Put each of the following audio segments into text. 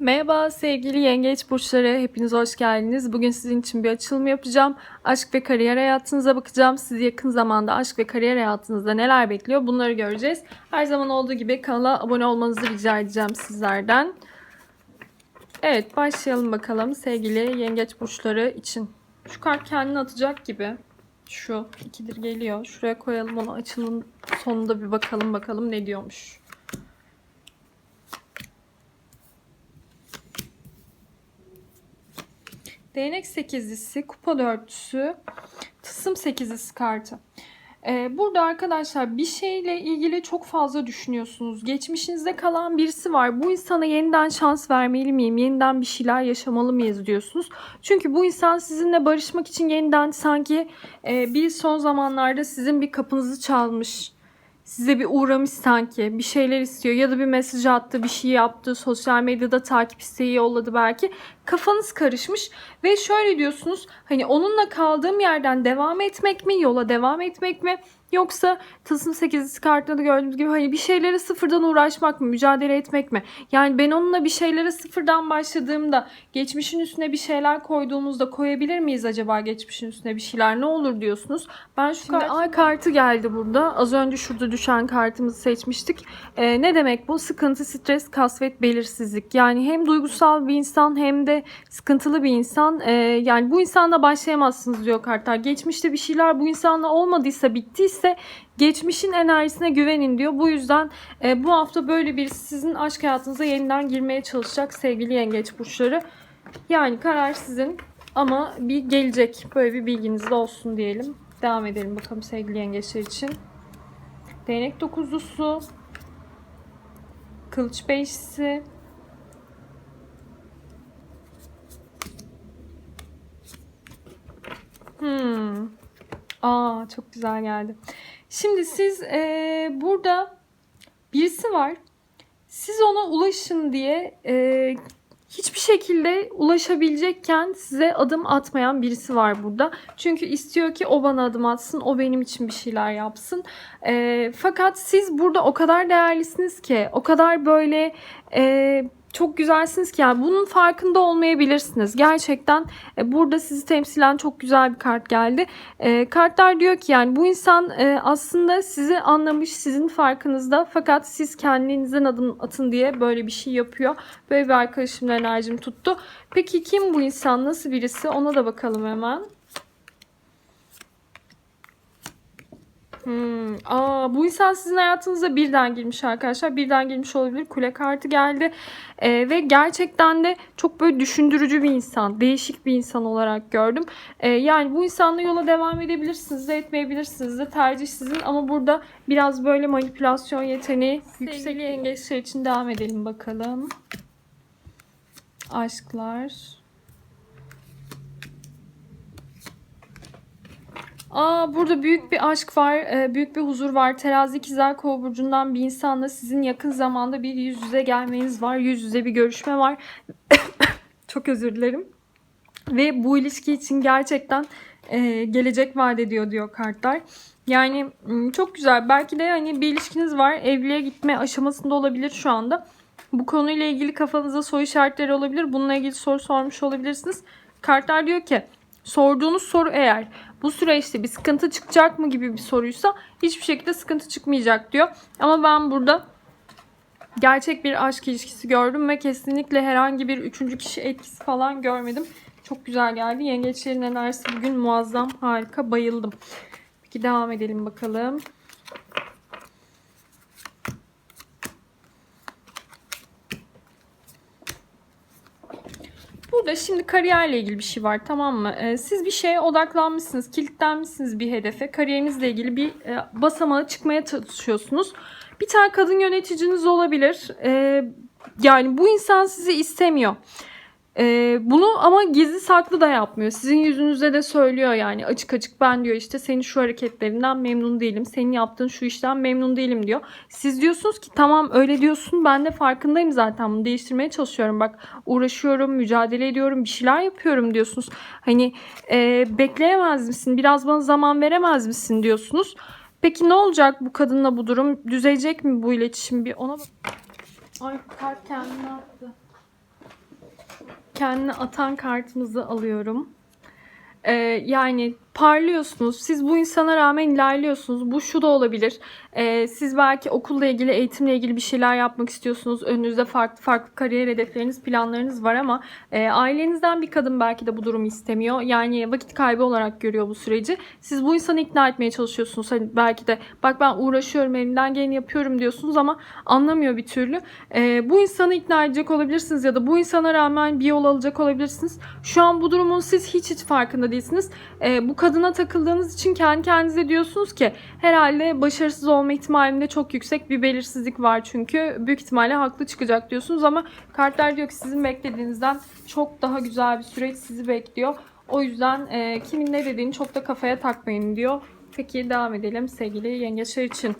Merhaba sevgili yengeç burçları, hepiniz hoş geldiniz. Bugün sizin için bir açılım yapacağım. Aşk ve kariyer hayatınıza bakacağım. Sizi yakın zamanda aşk ve kariyer hayatınızda neler bekliyor bunları göreceğiz. Her zaman olduğu gibi kanala abone olmanızı rica edeceğim sizlerden. Evet başlayalım bakalım sevgili yengeç burçları için. Şu kart kendini atacak gibi. Şu ikidir geliyor. Şuraya koyalım onu açılımın sonunda bir bakalım bakalım ne diyormuş. Değnek sekizlisi, kupa dörtlüsü, tısım sekizlisi kartı. Ee, burada arkadaşlar bir şeyle ilgili çok fazla düşünüyorsunuz. Geçmişinizde kalan birisi var. Bu insana yeniden şans vermeli miyim? Yeniden bir şeyler yaşamalı mıyız diyorsunuz. Çünkü bu insan sizinle barışmak için yeniden sanki e, bir son zamanlarda sizin bir kapınızı çalmış size bir uğramış sanki. Bir şeyler istiyor ya da bir mesaj attı, bir şey yaptı, sosyal medyada takip isteği yolladı belki. Kafanız karışmış ve şöyle diyorsunuz hani onunla kaldığım yerden devam etmek mi, yola devam etmek mi? Yoksa Tılsım 8'lisi kartında da gördüğünüz gibi hani bir şeylere sıfırdan uğraşmak mı, mücadele etmek mi? Yani ben onunla bir şeylere sıfırdan başladığımda geçmişin üstüne bir şeyler koyduğumuzda koyabilir miyiz acaba geçmişin üstüne bir şeyler? Ne olur diyorsunuz. Ben şu Şimdi ay kartı geldi burada. Az önce şurada düşen kartımızı seçmiştik. Ee, ne demek bu? Sıkıntı, stres, kasvet, belirsizlik. Yani hem duygusal bir insan hem de sıkıntılı bir insan. Ee, yani bu insanla başlayamazsınız diyor kartlar. Geçmişte bir şeyler bu insanla olmadıysa, bittiyse geçmişin enerjisine güvenin diyor. Bu yüzden e, bu hafta böyle bir sizin aşk hayatınıza yeniden girmeye çalışacak sevgili yengeç burçları. Yani karar sizin ama bir gelecek. Böyle bir bilginiz de olsun diyelim. Devam edelim bakalım sevgili yengeçler için. Değnek dokuzlusu. Kılıç beşlisi. Hmm. Aa çok güzel geldi. Şimdi siz e, burada birisi var. Siz ona ulaşın diye e, hiçbir şekilde ulaşabilecekken size adım atmayan birisi var burada. Çünkü istiyor ki o bana adım atsın, o benim için bir şeyler yapsın. E, fakat siz burada o kadar değerlisiniz ki, o kadar böyle... E, çok güzelsiniz ki yani bunun farkında olmayabilirsiniz. Gerçekten e, burada sizi temsilen çok güzel bir kart geldi. E, kartlar diyor ki yani bu insan e, aslında sizi anlamış, sizin farkınızda fakat siz kendinizden adım atın diye böyle bir şey yapıyor. Böyle bir arkadaşımla enerjim tuttu. Peki kim bu insan? Nasıl birisi? Ona da bakalım hemen. Hmm. Aa, bu insan sizin hayatınıza birden girmiş arkadaşlar. Birden girmiş olabilir. Kule kartı geldi. Ee, ve gerçekten de çok böyle düşündürücü bir insan. Değişik bir insan olarak gördüm. Ee, yani bu insanla yola devam edebilirsiniz de etmeyebilirsiniz de. Tercih sizin ama burada biraz böyle manipülasyon yeteneği yüksek yengeçler için devam edelim bakalım. Aşklar. Aa burada büyük bir aşk var, e, büyük bir huzur var. Terazi ikizler kova burcundan bir insanla sizin yakın zamanda bir yüz yüze gelmeniz var. Yüz yüze bir görüşme var. Çok özür dilerim. Ve bu ilişki için gerçekten e, gelecek vaat ediyor diyor kartlar. Yani çok güzel. Belki de hani bir ilişkiniz var. Evliliğe gitme aşamasında olabilir şu anda. Bu konuyla ilgili kafanızda soru işaretleri olabilir. Bununla ilgili soru sormuş olabilirsiniz. Kartlar diyor ki sorduğunuz soru eğer bu süreçte bir sıkıntı çıkacak mı gibi bir soruysa hiçbir şekilde sıkıntı çıkmayacak diyor. Ama ben burada gerçek bir aşk ilişkisi gördüm ve kesinlikle herhangi bir üçüncü kişi etkisi falan görmedim. Çok güzel geldi. Yengeçlerin enerjisi bugün muazzam, harika, bayıldım. Peki devam edelim bakalım. Burada şimdi kariyerle ilgili bir şey var tamam mı? Ee, siz bir şeye odaklanmışsınız, kilitlenmişsiniz bir hedefe. Kariyerinizle ilgili bir e, basamağa çıkmaya çalışıyorsunuz. Bir tane kadın yöneticiniz olabilir. Ee, yani bu insan sizi istemiyor. Ee, bunu ama gizli saklı da yapmıyor. Sizin yüzünüzde de söylüyor yani açık açık ben diyor işte senin şu hareketlerinden memnun değilim. Senin yaptığın şu işten memnun değilim diyor. Siz diyorsunuz ki tamam öyle diyorsun ben de farkındayım zaten bunu değiştirmeye çalışıyorum. Bak uğraşıyorum, mücadele ediyorum, bir şeyler yapıyorum diyorsunuz. Hani e, bekleyemez misin? Biraz bana zaman veremez misin diyorsunuz. Peki ne olacak bu kadınla bu durum? Düzelecek mi bu iletişim? Bir ona bak. Ay kart kendini attı. Kendini atan kartımızı alıyorum. Ee, yani parlıyorsunuz. Siz bu insana rağmen ilerliyorsunuz. Bu şu da olabilir. Ee, siz belki okulla ilgili, eğitimle ilgili bir şeyler yapmak istiyorsunuz. Önünüzde farklı farklı kariyer hedefleriniz, planlarınız var ama e, ailenizden bir kadın belki de bu durumu istemiyor. Yani vakit kaybı olarak görüyor bu süreci. Siz bu insanı ikna etmeye çalışıyorsunuz. Hani belki de bak ben uğraşıyorum, elimden geleni yapıyorum diyorsunuz ama anlamıyor bir türlü. Ee, bu insanı ikna edecek olabilirsiniz ya da bu insana rağmen bir yol alacak olabilirsiniz. Şu an bu durumun siz hiç hiç farkında değilsiniz. Ee, bu kadına takıldığınız için kendi kendinize diyorsunuz ki herhalde başarısız olma ihtimalimde çok yüksek bir belirsizlik var çünkü büyük ihtimalle haklı çıkacak diyorsunuz ama kartlar diyor ki sizin beklediğinizden çok daha güzel bir süreç sizi bekliyor. O yüzden e, kimin ne dediğini çok da kafaya takmayın diyor. Peki devam edelim sevgili yengeçler için.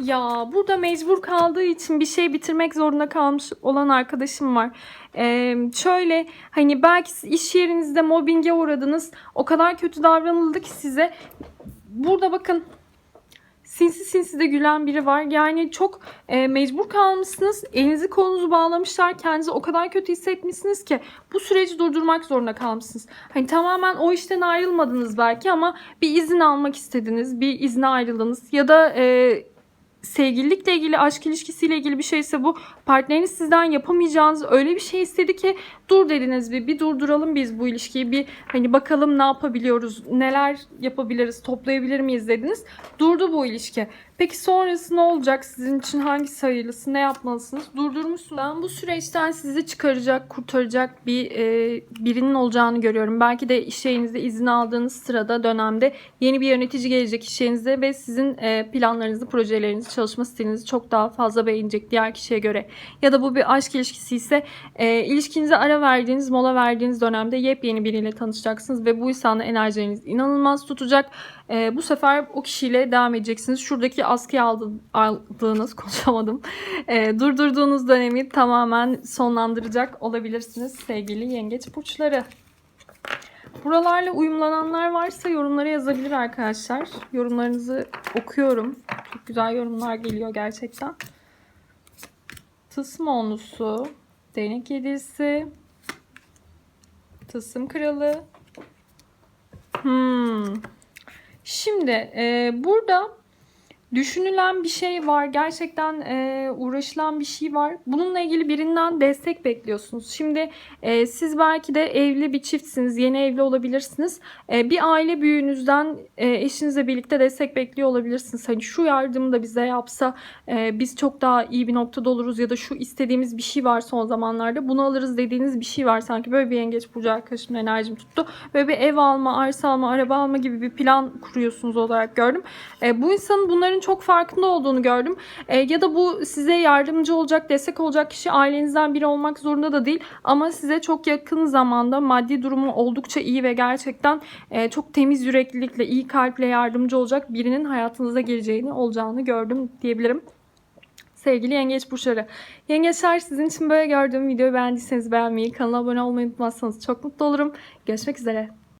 Ya burada mecbur kaldığı için bir şey bitirmek zorunda kalmış olan arkadaşım var. Ee, şöyle hani belki iş yerinizde mobbinge uğradınız. O kadar kötü davranıldı ki size. Burada bakın sinsi sinsi de gülen biri var. Yani çok e, mecbur kalmışsınız. Elinizi kolunuzu bağlamışlar. Kendinizi o kadar kötü hissetmişsiniz ki bu süreci durdurmak zorunda kalmışsınız. Hani tamamen o işten ayrılmadınız belki ama bir izin almak istediniz. Bir izne ayrıldınız. Ya da e, sevgililikle ilgili, aşk ilişkisiyle ilgili bir şeyse bu partneriniz sizden yapamayacağınız öyle bir şey istedi ki dur dediniz bir, bir durduralım biz bu ilişkiyi bir hani bakalım ne yapabiliyoruz, neler yapabiliriz, toplayabilir miyiz dediniz. Durdu bu ilişki. Peki sonrası ne olacak? Sizin için hangisi hayırlısı? Ne yapmalısınız? Durdurmuşsunuz. Ben bu süreçten sizi çıkaracak, kurtaracak bir e, birinin olacağını görüyorum. Belki de iş yerinizde izin aldığınız sırada, dönemde yeni bir yönetici gelecek iş yerinize ve sizin e, planlarınızı, projelerinizi, çalışma stilinizi çok daha fazla beğenecek diğer kişiye göre. Ya da bu bir aşk ilişkisi ise e, ilişkinize ara verdiğiniz, mola verdiğiniz dönemde yepyeni biriyle tanışacaksınız ve bu insanla enerjiniz inanılmaz tutacak. E, bu sefer o kişiyle devam edeceksiniz. Şuradaki askıya aldı, aldığınız, konuşamadım, e, durdurduğunuz dönemi tamamen sonlandıracak olabilirsiniz sevgili yengeç burçları. Buralarla uyumlananlar varsa yorumlara yazabilir arkadaşlar. Yorumlarınızı okuyorum. Çok güzel yorumlar geliyor gerçekten. Tılsım onlusu, değnek yedisi, tılsım kralı. Hmm. Şimdi e, burada düşünülen bir şey var. Gerçekten e, uğraşılan bir şey var. Bununla ilgili birinden destek bekliyorsunuz. Şimdi e, siz belki de evli bir çiftsiniz. Yeni evli olabilirsiniz. E, bir aile büyüğünüzden e, eşinizle birlikte destek bekliyor olabilirsiniz. Hani şu yardımı da bize yapsa e, biz çok daha iyi bir noktada oluruz ya da şu istediğimiz bir şey var son zamanlarda bunu alırız dediğiniz bir şey var. Sanki böyle bir yengeç burcu arkadaşımın enerjim tuttu. Böyle bir ev alma, arsa alma, araba alma gibi bir plan kuruyorsunuz olarak gördüm. E, bu insanın bunların çok farkında olduğunu gördüm. E, ya da bu size yardımcı olacak, destek olacak kişi ailenizden biri olmak zorunda da değil. Ama size çok yakın zamanda maddi durumu oldukça iyi ve gerçekten e, çok temiz yüreklilikle, iyi kalple yardımcı olacak birinin hayatınıza geleceğini, olacağını gördüm diyebilirim. Sevgili yengeç burçları. Yengeçler sizin için böyle gördüğüm videoyu beğendiyseniz beğenmeyi, kanala abone olmayı unutmazsanız çok mutlu olurum. Görüşmek üzere.